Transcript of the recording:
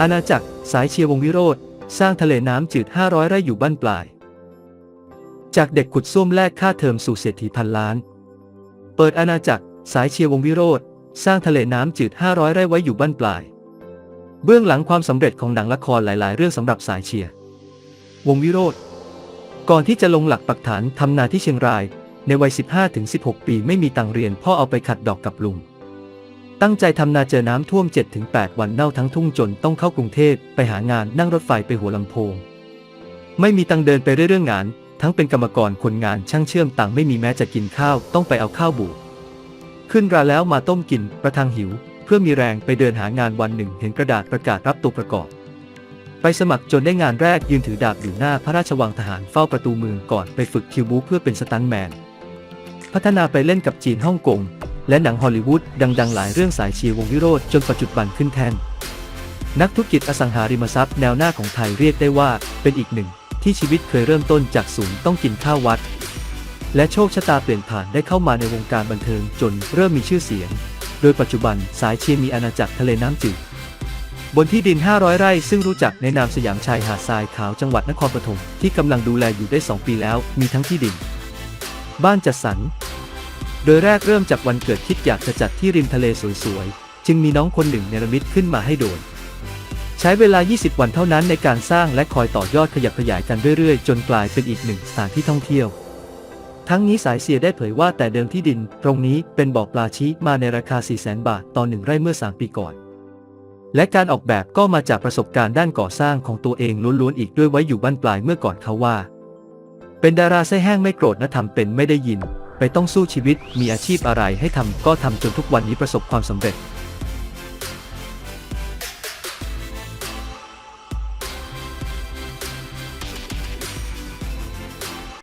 อาณาจักรสายเชียวงวิโรธสร้างทะเลน้ำจืด 500 ไร่อยู่บ้านปลาย จากเด็กขุดส้วมแลกค่าเทอมสู่เศรษฐีพันล้าน เปิดอาณาจักรสายเชียวงวิโรธสร้างทะเลน้ำจืด 500 ไร่ไว้อยู่บ้านปลาย เบื้องหลังความสำเร็จของหนังละครหลาย ๆ เรื่องสำหรับสายเชียร์วงวิโรธก่อนที่จะลงหลักปักฐานทำนาที่เชียงราย ในวัย 15-16 ปีไม่มีตังเรียนพ่อเอาไปขัดดอกกับลุง ตั้งใจทำนาเจอน้ำท่วม 7-8 วันเน่าทั้งทุ่งจนต้องเข้ากรุงเทพไปหางานนั่งรถไฟไปหัวลำโพง ไม่มีตังเดินไปเรื่องงาน ทั้งเป็นกรรมกรคนงานช่างเชื่อมต่างไม่มีแม้จะกินข้าวต้องไปเอาข้าวบูดขึ้นราแล้วมาต้มกินประทังหิว เพื่อมีแรงไปเดินหางานวันหนึ่งเห็นกระดาษประกาศรับตัวประกอบ ไปสมัครจนได้งานแรกยืนถือดาบอยู่หน้าพระราชวังทหารเฝ้าประตูเมืองก่อนไปฝึกคิวบูเพื่อเป็นสตันแมน พัฒนาไปเล่นกับจีนฮ่องกง และหนังฮอลลีวูดดังๆ หลายเรื่องสายเชียร์วงวิโรธจนปัจจุบันขึ้นแทน นักธุรกิจอสังหาริมทรัพย์แนวหน้าของไทยเรียกได้ว่าเป็นอีกหนึ่ง ที่ชีวิตเคยเริ่มต้นจากศูนย์ต้องกินข้าววัด และโชคชะตาเปลี่ยนผ่านได้เข้ามาในวงการบันเทิงจนเริ่มมีชื่อเสียง โดยปัจจุบันสายเชียร์มีอาณาจักรทะเลน้ำจืดบนที่ดิน 500 ไร่ ซึ่งรู้จักในนามสยามชายหาดทรายขาวจังหวัดนครปฐมที่กำลังดูแลอยู่ได้ 2 ปีแล้ว มีทั้งที่ดิน บ้านจัดสรร โดยแรกเริ่มจากวันเกิดคิดอยากจะจัดที่ริมทะเลสวยๆ จึงมีน้องคนหนึ่งเนรมิตขึ้นมาให้โดนใช้เวลา 20 วันเท่านั้นในการสร้างและคอยต่อยอดขยับขยายกันเรื่อยๆ จนกลายเป็นอีกหนึ่งสถานที่ท่องเที่ยว ทั้งนี้สายเสียได้เผยว่าแต่เดิมที่ดิน ตรงนี้เป็นบ่อปลาชี้มาในราคา 400,000 บาทต่อหนึ่งไร่เมื่อ 3 ปีก่อน และการออกแบบก็มาจากประสบการณ์ด้านก่อสร้างของตัวเองล้วนๆอีกด้วยไว้อยู่บ้านปลายเมื่อก่อนเขาว่า เป็นดาราไส้แห้งไม่โกรธนะทำเป็นไม่ได้ยิน ไปต้องสู้ชีวิตมีอาชีพอะไรให้ทำก็ทำจนทุกวันนี้ประสบความสำเร็จ